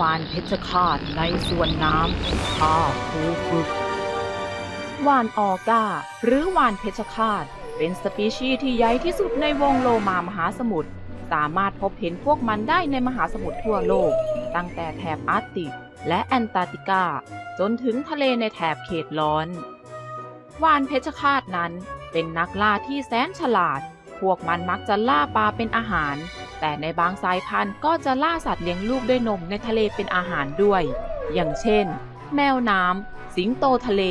วานเพชรฆาตในสวนน้ำข้าครูฝึกวานออก้า หรือวานเพชรฆาต เป็นสปีชีส์ที่ใหญ่ที่สุดในวงโลมามหาสมุทรสามารถพบเห็นพวกมันได้ในมหาสมุทรทั่วโลก ตั้งแต่แถบอาร์กติก และแอนตาร์กติกา จนถึงทะเลในแถบเขตร้อน วานเพชรฆาตนั้นเป็นนักล่าที่แสนฉลาด พวกมันมักจะล่าปลาเป็นอาหาร แต่ในบางสายพันธุ์ก็จะล่าสัตว์เลี้ยงลูกด้วยนมในทะเลเป็นอาหารด้วย อย่างเช่น แมวน้ำ สิงโตทะเล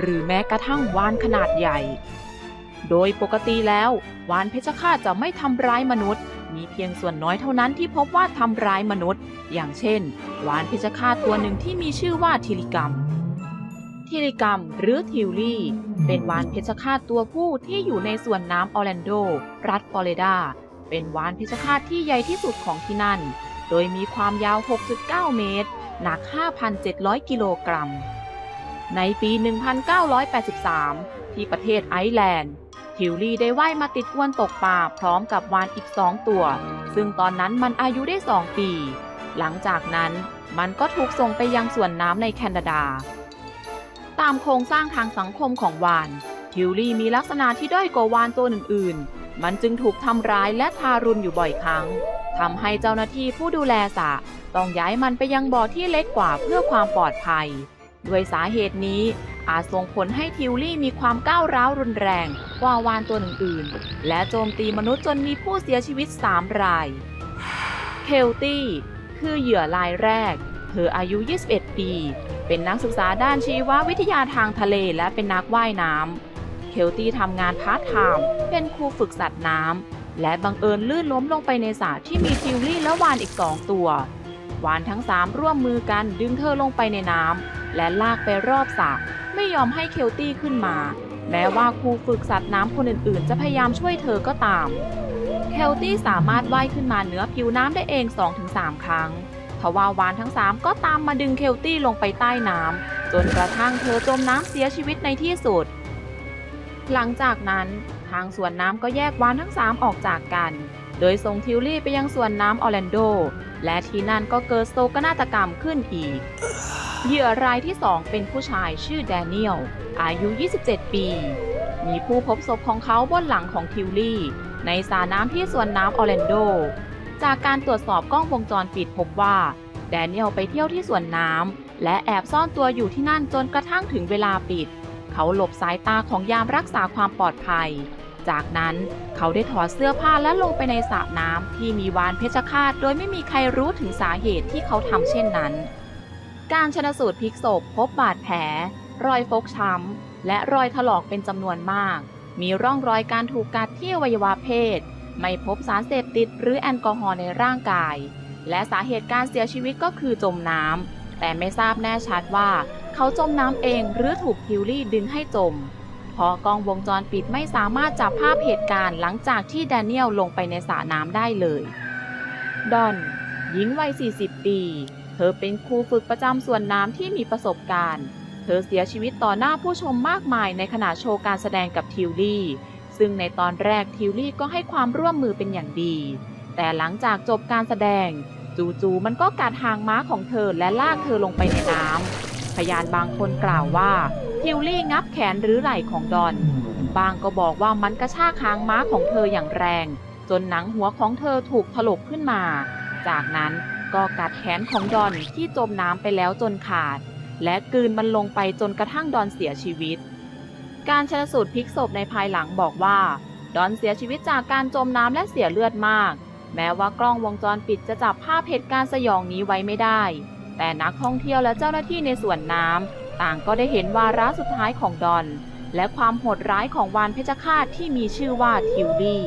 หรือแม้กระทั่งวานขนาดใหญ่ โดยปกติแล้ววานเพชรฆาตจะไม่ทำร้ายมนุษย์ มีเพียงส่วนน้อยเท่านั้นที่พบว่าทำร้ายมนุษย์ อย่างเช่น วานเพชรฆาตตัวหนึ่งที่มีชื่อว่าทิลิกัมทิลิกัมหรือทิวลี่ เป็นวานเพชรฆาตตัวผู้ที่อยู่ในส่วนน้ำออร์แลนโด รัฐฟลอริดา เป็นวานเพชรฆาตที่ใหญ่ที่สุดของที่นั่น โดยมีความยาว 6.9 เมตร หนัก 5,700 กิโลกรัม ในปี 1983 ที่ประเทศไอร์แลนด์ ทิวลี่ได้ว่ายมาติดอวนตกปลาพร้อมกับวานอีกสองตัว ซึ่งตอนนั้นมันอายุได้ 2 ปี หลังจากนั้นมันก็ถูกส่งไปยังส่วนน้ำในแคนาดา ตามโครงสร้างทางสังคมของวานทิวลี่มีลักษณะที่ด้อยกว่าวานตัวอื่นๆ มันจึงถูกทำร้ายและทารุณอยู่บ่อยครั้งทำให้เจ้าหน้าที่ผู้ดูแลสระต้องย้ายมันไปยังบ่อที่เล็กกว่าเพื่อความปลอดภัย ด้วยสาเหตุนี้อาจส่งผลให้ทิวลี่มีความก้าวร้าวรุนแรงกว่าวานตัวอื่นๆ และโจมตีมนุษย์จนมีผู้เสียชีวิต 3 ราย เคลตี้คือเหยื่อรายแรก เธออายุ 21 ปี เป็นนักศึกษาด้านชีววิทยาทางทะเลและเป็นนักว่ายน้ำ เคลตี้ทำงานพาร์ทไทม์เป็นครูฝึกสัตว์น้ำ และบังเอิญลื่นล้มลงไปในสระที่มีทิวลี่และวานอีกสองตัว วานทั้งสามร่วมมือกันดึงเธอลงไปในน้ำ และลากไปรอบสระไม่ยอมให้เคลตี้ขึ้นมา แม้ว่าครูฝึกสัตว์น้ำคนอื่นๆ จะพยายามช่วยเธอก็ตาม เคลตี้สามารถว่ายขึ้นมาเหนือผิวน้ำได้เอง 2-3 ครั้งทว่าวานทั้ง 3 ก็ตามมาดึงเคลตี้ลงไปใต้น้ำจนกระทั่งเธอจมน้ำเสียชีวิตในที่สุด หลังจากนั้นทางสวนน้ำก็แยกวานทั้ง 3 ออกจากกัน โดยส่งทิวลี่ไปยังสวนน้ำออร์แลนโด และที่นั่นก็เกิดโศกนาฏกรรมขึ้นอีก เหยื่อรายที่ 2 เป็นผู้ชายชื่อแดเนียล อายุ 27 ปี มีผู้พบศพของเขาบนหลังของทิวลี่ ในสระน้ำที่สวนน้ำออร์แลนโด จากการตรวจสอบกล้องวงจรปิดพบว่าแดเนียลไปเที่ยวที่สวนน้ำและแอบซ่อนตัวอยู่ที่นั่นจนกระทั่งถึงเวลาปิด เขาหลบสายตาของยามรักษาความปลอดภัย จากนั้นเขาได้ถอดเสื้อผ้าและลงไปในสระน้ำที่มีวานเพชรฆาต โดยไม่มีใครรู้ถึงสาเหตุที่เขาทำเช่นนั้น การชนสูตรพลิกศพพบบาดแผล รอยฟกช้ำและรอยถลอกเป็นจำนวนมาก มีร่องรอยการถูกกัดที่อวัยวะเพศ ไม่พบสารเสพติดหรือแอลกอฮอล์ในร่างกาย และสาเหตุการเสียชีวิตก็คือจมน้ำแต่ไม่ทราบแน่ชัดว่า เขาจมน้ำเองหรือถูกทิวลี่ดึงให้จมพราะกล้องวงจรปิดไม่สามารถจับภาพเหตุการณ์หลังจากที่แดเนียลลงไปในสระน้ำได้เลย ดอน หญิงวัย 40 ปี เธอเป็นครูฝึกประจำส่วนน้ำที่มีประสบการณ์ เธอเสียชีวิตต่อหน้าผู้ชมมากมายในขณะโชว์การแสดงกับทิวลี่ ซึ่งในตอนแรกทิวลี่ก็ให้ความร่วมมือเป็นอย่างดี แต่หลังจากจบการแสดง จู่ๆมันก็กัดหางม้าของเธอและลากเธอลงไปในน้ำ ยานบางคนกล่าวว่าทิวลี่งับแขนหรือไหล่ของดอน บางก็บอกว่ามันกระชากหางม้าของเธออย่างแรง จนหนังหัวของเธอถูกถลกขึ้นมา จากนั้นก็กัดแขนของดอนที่จมน้ำไปแล้วจนขาด และกลืนมันลงไปจนกระทั่งดอนเสียชีวิต การชนสูตรพลิกศพในภายหลังบอกว่า ดอนเสียชีวิตจากการจมน้ำและเสียเลือดมาก แม้ว่ากล้องวงจรปิดจะจับภาพเหตุการณ์สยองนี้ไว้ไม่ได้ แต่นักท่องเที่ยวและเจ้าหน้าที่ในสวนน้ำต่างก็ได้เห็นวาระสุดท้ายของดอน และความโหดร้ายของวานเพชรฆาตที่มีชื่อว่าทิวลี่